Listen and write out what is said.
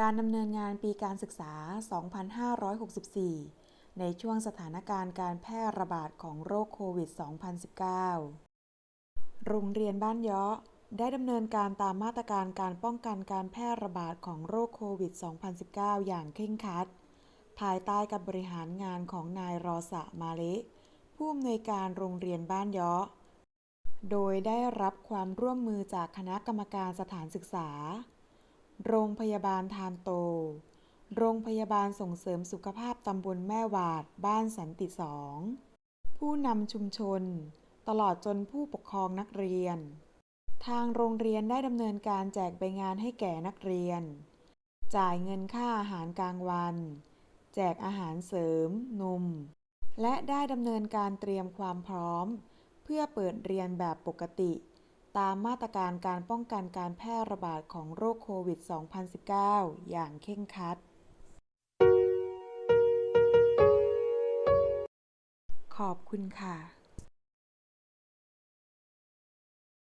การดำเนินงานปีการศึกษา 2564 ในช่วงสถานการณ์การแพร่ระบาดของโรคโควิด 2019 โรงเรียนบ้านเยาะได้ดำเนินการตามมาตรการการป้องกันการแพร่ระบาดของโรคโควิด 2019 อย่างเคร่งครัด ภายใต้การบริหารงานของนายรอสะมาเลผู้อำนวยการโรงเรียนบ้านเยาะโดยได้รับความร่วมมือจากคณะกรรมการสถานศึกษา โรงพยาบาลทานโต โรงพยาบาลส่งเสริมสุขภาพตำบลแม่วาด บ้านสันติสอง ผู้นำชุมชน ตลอดจนผู้ปกครองนักเรียน ทางโรงเรียนได้ดำเนินการแจกใบงานให้แก่นักเรียน จ่ายเงินค่าอาหารกลางวัน แจกอาหารเสริม นม และได้ดำเนินการเตรียมความพร้อม เพื่อเปิดเรียนแบบปกติ ตามมาตรการการป้องกันการแพร่ระบาดของโรคโควิด 2019 อย่างเคร่งครัด ขอบคุณค่ะ